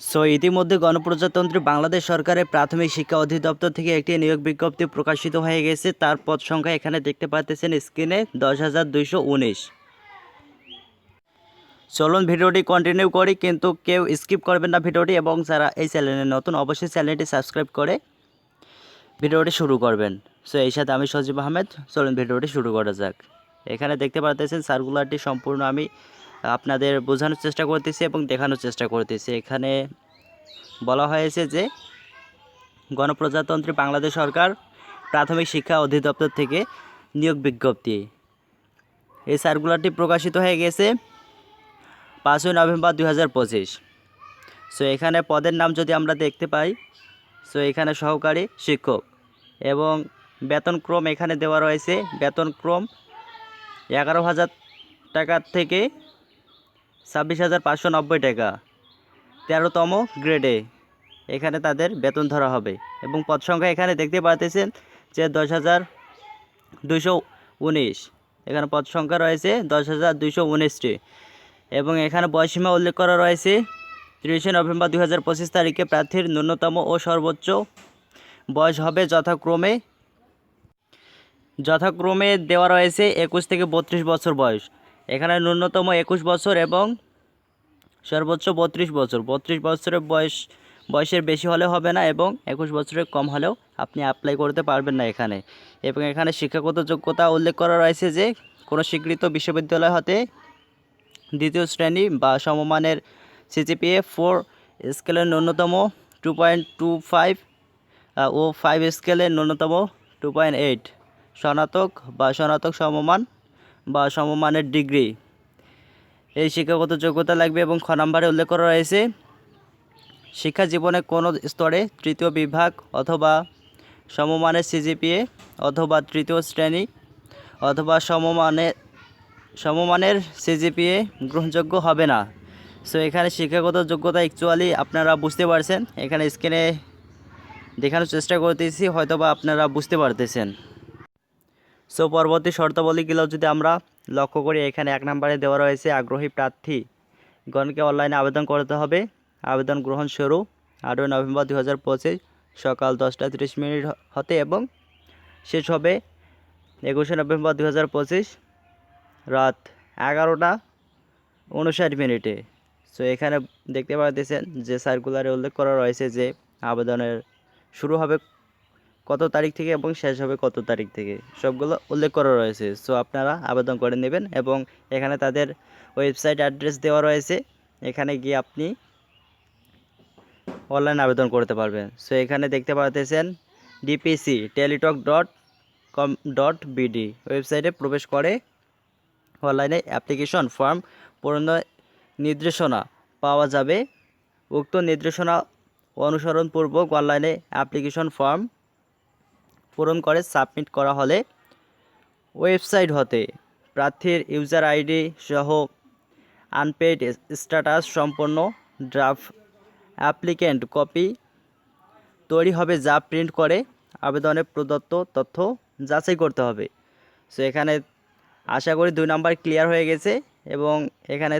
So ইতিমধ্যে গণপ্রজাতন্ত্রী বাংলাদেশ সরকারের প্রাথমিক শিক্ষা অধিদপ্তর থেকে একটি নিয়োগ বিজ্ঞপ্তি প্রকাশিত হয়ে গেছে। তার পদ সংখ্যা এখানে দেখতে পাচ্ছেন স্ক্রিনে দশ হাজার দুইশো উনিশ। চলুন ভিডিওটি কন্টিনিউ করি, কিন্তু কেউ স্কিপ করবেন না ভিডিওটি এবং যারা এই চ্যানেলে নতুন, অবশ্যই চ্যানেলটি সাবস্ক্রাইব করে ভিডিওটি শুরু করবেন। সো এই সাথে আমি সজীব আহমেদ, চলুন ভিডিওটি শুরু করা যাক। এখানে দেখতে পাচ্ছেন সার্কুলারটি সম্পূর্ণ আমি আপনাদের বোঝানোর চেষ্টা করতেছি এবং দেখানোর চেষ্টা করতেছি। এখানে বলা হয়েছে যে, গণপ্রজাতন্ত্রী বাংলাদেশ সরকার প্রাথমিক শিক্ষা অধিদপ্তর থেকে নিয়োগ বিজ্ঞপ্তি। এই সার্কুলারটি প্রকাশিত হয়ে গেছে পাঁচই নভেম্বর দু হাজার পঁচিশ। সো এখানে পদের নাম যদি আমরা দেখতে পাই সো এখানে সহকারী শিক্ষক এবং বেতনক্রম এখানে দেওয়া রয়েছে। বেতনক্রম এগারো হাজার টাকার থেকে ছাব্বিশ হাজার পাঁচশো নব্বই টাকা। তেরোতম গ্রেডে এখানে তাদের বেতন ধরা হবে এবং পদ সংখ্যা এখানে দেখতে পাচ্ছেন যে দশ হাজার দুইশো উনিশ। এখানে পদ সংখ্যা রয়েছে দশ হাজার দুইশো উনিশটি। এবং এখানে বয়সীমা উল্লেখ করা রয়েছে, তিরিশে নভেম্বর দুই হাজার পঁচিশ তারিখে প্রার্থীর ন্যূনতম ও সর্বোচ্চ বয়স হবে যথাক্রমে যথাক্রমে দেওয়া রয়েছে একুশ থেকে বত্রিশ বছর বয়স। এখানে ন্যূনতম একুশ বছর এবং সর্বোচ্চ বত্রিশ বছর। বত্রিশ বছরের বয়স, বয়সের বেশি হলে হবে না এবং একুশ বছরের কম হলেও আপনি অ্যাপ্লাই করতে পারবেন না এখানে। এবং এখানে শিক্ষাগত যোগ্যতা উল্লেখ করা রয়েছে যে, কোনো স্বীকৃত বিশ্ববিদ্যালয় হতে দ্বিতীয় শ্রেণি বা সমমানের সিজিপিএ ফোর স্কেলের ন্যূনতম টু পয়েন্ট টু ফাইভ ও ফাইভ স্কেলের ন্যূনতম টু পয়েন্ট এইট স্নাতক বা স্নাতক সমমান বা সমমানের ডিগ্রি। এই শিক্ষাগত যোগ্যতা লাগবে এবং খ নম্বরে উল্লেখ করা রয়েছে, শিক্ষা জীবনে কোনো স্তরে তৃতীয় বিভাগ অথবা সমমানের সিজিপিএ অথবা তৃতীয় শ্রেণি অথবা সমমানের সমমানের সিজিপিএ গ্রহণযোগ্য হবে না। সো এখানে শিক্ষাগত যোগ্যতা অ্যাকচুয়ালি আপনারা বুঝতে পারছেন। এখানে স্ক্রিনে দেখানোর চেষ্টা করতেছি হয়তো বা আপনারা বুঝতে পারতেছেন। সো পরবর্তী শর্তাবলীগুলো যদি আমরা লক্ষ্য করি, এখানে এক নম্বরে দেওয়া রয়েছে আগ্রহী প্রার্থী গণকে অনলাইনে আবেদন করতে হবে। আবেদন গ্রহণ শুরু আটই নভেম্বর দু হাজার পঁচিশ সকাল দশটা তিরিশ মিনিট হতে এবং শেষ হবে একুশে নভেম্বর দু হাজার পঁচিশ রাত এগারোটা উনষাট মিনিটে। সো এখানে দেখতে পাচ্ছেন যে সার্কুলারে উল্লেখ করা রয়েছে যে আবেদনের শুরু হবে কত তারিখ থেকে এবং শেষ হবে কত তারিখ থেকে। সবগুলো উল্লেখ করা রয়েছে। সো আপনারা আবেদন করে নেবেন এবং এখানে তাদের ওয়েবসাইট অ্যাড্রেস দেওয়া রয়েছে। এখানে গিয়ে আপনি অনলাইন আবেদন করতে পারবেন। সো এখানে দেখতে পাচ্ছেন DPC Teletalk dot com dot BD ওয়েবসাইটে প্রবেশ করে অনলাইনে অ্যাপ্লিকেশন ফর্ম পূরণের নির্দেশনা পাওয়া যাবে। উক্ত নির্দেশনা অনুসরণপূর্বক অনলাইনে অ্যাপ্লিকেশন ফর্ম পূরণ করে সাবমিট করা হলে ওয়েবসাইট হতে প্রার্থীর ইউজার আইডি সহ আনপেইড স্ট্যাটাস সম্পন্ন ড্রাফট অ্যাপ্লিকেন্ট কপি তৈরি হবে যা প্রিন্ট করে আবেদনে প্রদত্ত তথ্য যাচাই করতে হবে। সো এখানে আশা করি দুই নাম্বার ক্লিয়ার হয়ে গেছে এবং এখানে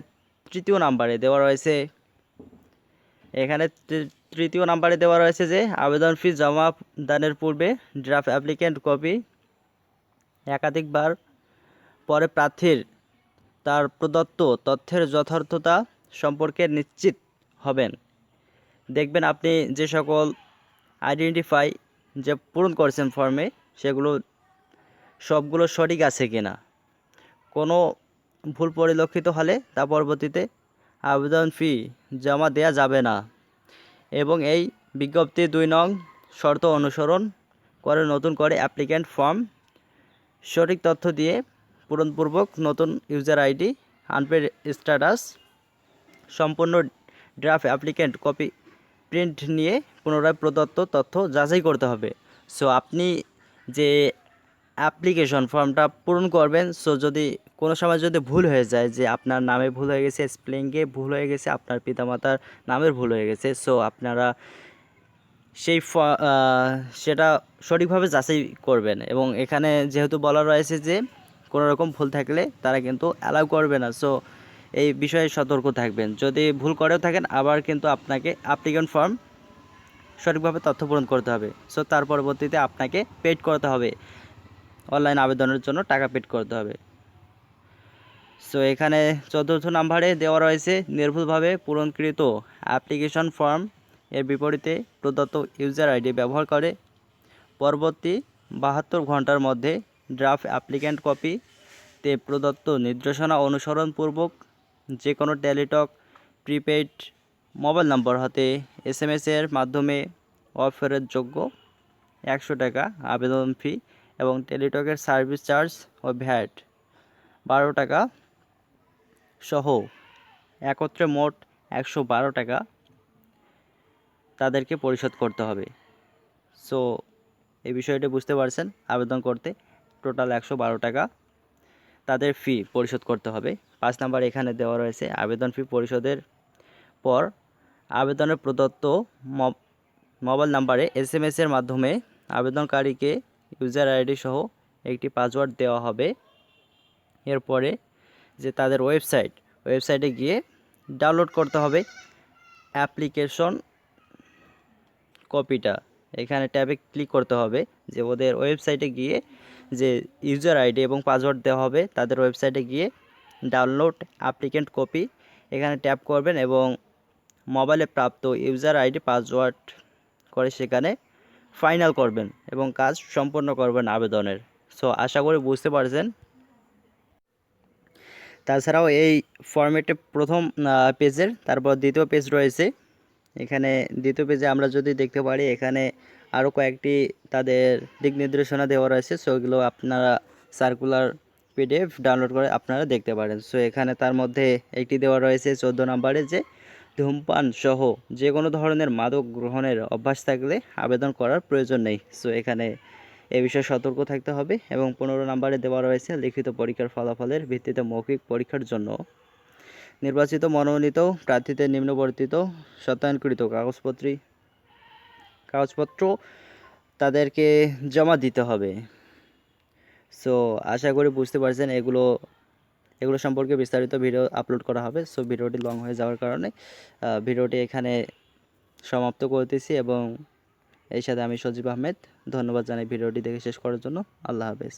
তৃতীয় নাম্বারে দেওয়া রয়েছে। এখানে তৃতীয় নাম্বারে দেওয়া রয়েছে যে আবেদন ফি জমা দানের পূর্বে ড্রাফট অ্যাপ্লিকেন্ট কপি একাধিকবার পরে প্রার্থীর তার প্রদত্ত তথ্যের যথার্থতা সম্পর্কে নিশ্চিত হবেন। দেখবেন আপনি যে সকল আইডেন্টিফাই যে পূরণ করেছেন ফর্মে, সেগুলো সবগুলো সঠিক আছে কিনা। কোনো ভুল পরিলক্ষিত হলে তা পরবর্তীতে আবেদন ফি জমা দেওয়া যাবে না। এবং এই বিজ্ঞপ্তি দুই নং শর্ত অনুসরণ করে নতুন করে অ্যাপ্লিক্যান্ট ফর্ম সঠিক তথ্য দিয়ে পূরণপূর্বক নতুন ইউজার আইডি আনপেড স্ট্যাটাস সম্পূর্ণ ড্রাফট অ্যাপ্লিক্যান্ট কপি প্রিন্ট নিয়ে পুনরায় প্রদত্ত তথ্য যাচাই করতে হবে। সো আপনি যে অ্যাপ্লিকেশন ফর্মটা পূরণ করবেন সো যদি কোনো সময় যদি ভুল হয়ে যায় যে আপনার নামে ভুল হয়ে গেছে স্পেলিংয়ে ভুল হয়ে গেছে, আপনার পিতামাতার নামের ভুল হয়ে গেছে সো আপনারা সেই ফ- সেটা সঠিকভাবে যাচাই করবেন এবং এখানে যেহেতু বলা রয়েছে যে কোনো রকম ভুল থাকলে তারা কিন্তু অ্যালাউ করবে না সো এই বিষয়ে সতর্ক থাকবেন। যদি ভুল করেও থাকেন, আবার কিন্তু আপনাকে অ্যাপ্লিকেন্ট ফর্ম সঠিকভাবে তথ্য পূরণ করতে হবে সো তার পরবর্তীতে আপনাকে পেড করতে হবে। অনলাইন আবেদনের জন্য টাকা পেড করতে হবে। সো এখানে চতুর্থ নাম্বারে দেওয়া রয়েছে নির্ভুলভাবে পূরণকৃত অ্যাপ্লিকেশন ফর্ম এর বিপরীতে প্রদত্ত ইউজার আইডি ব্যবহার করে। পরবর্তী বাহাত্তর ঘণ্টার মধ্যে ড্রাফট অ্যাপ্লিক্যান্ট কপি তে প্রদত্ত নির্দেশনা অনুসরণপূর্বক যে কোনো টেলিটক প্রিপেইড মোবাইল নম্বর হতে এস এম এর মাধ্যমে অফেরতযোগ্য একশো টাকা আবেদন ফি এবং টেলিটকের সার্ভিস চার্জ ও ভ্যাট বারো টাকা সহ একত্রে মোট একশো বারো টাকা তাদেরকে পরিশোধ করতে হবে। সো এই বিষয়টি বুঝতে পারছেন, আবেদন করতে টোটাল একশো বারো টাকা তাদের ফি পরিশোধ করতে হবে। পাঁচ নাম্বার এখানে দেওয়া রয়েছে, আবেদন ফি পরিশোধের পর আবেদনের প্রদত্ত মোবাইল নাম্বারে এস এম এর মাধ্যমে আবেদনকারীকে ইউজার আইডি সহ একটি পাসওয়ার্ড দেওয়া হবে। এরপরে যে তাদের ওয়েবসাইট, ওয়েবসাইটে গিয়ে ডাউনলোড করতে হবে অ্যাপ্লিকেশন কপিটা। এখানে ট্যাবে ক্লিক করতে হবে যে ওদের ওয়েবসাইটে গিয়ে যে ইউজার আইডি এবং পাসওয়ার্ড দেওয়া হবে, তাদের ওয়েবসাইটে গিয়ে ডাউনলোড অ্যাপ্লিকেন্ট কপি এখানে ট্যাপ করবেন এবং মোবাইলে প্রাপ্ত ইউজার আইডি, পাসওয়ার্ড করে সেখানে ফাইনাল করবেন এবং কাজ সম্পন্ন করবেন আবেদনের। সো, আশা করি বুঝতে পারছেন। তাছাড়াও এই ফর্মেটে প্রথম পেজের তারপর দ্বিতীয় পেজ রয়েছে। এখানে দ্বিতীয় পেজে আমরা যদি দেখতে পারি, এখানে আরও কয়েকটি তাদের দিক নির্দেশনা দেওয়া রয়েছে সো এগুলো আপনারা সার্কুলার পিডিএফ ডাউনলোড করে আপনারা দেখতে পারেন। সো এখানে তার মধ্যে একটি দেওয়া রয়েছে চোদ্দ নম্বরে যে, ধূমপান সহ যে কোনো ধরনের মাদক গ্রহণের অভ্যাস থাকলে আবেদন করার প্রয়োজন নেই। সো এখানে এ বিষয়ে সতর্ক থাকতে হবে এবং পনেরো নম্বরে দেওয়া রয়েছে লিখিত পরীক্ষার ফলাফলের ভিত্তিতে মৌখিক পরীক্ষার জন্য। নির্বাচিত, মনোনীত প্রার্থীদের নিম্নবর্তিত, সত্যায়নকৃত কাগজপত্রী, কাগজপত্র তাদেরকে জমা দিতে হবে। সো আশা করি বুঝতে পারছেন এগুলো এগুলো সম্পর্কে বিস্তারিত ভিডিও আপলোড করা হবে। সো ভিডিওটি লং হয়ে যাওয়ার কারণে ভিডিওটি এখানে সমাপ্ত করতেছি এবং এই সাথে আমি সজীব আহমেদ ধন্যবাদ জানাই ভিডিওটি দেখে শেষ করার জন্য। আল্লাহ হাফেজ।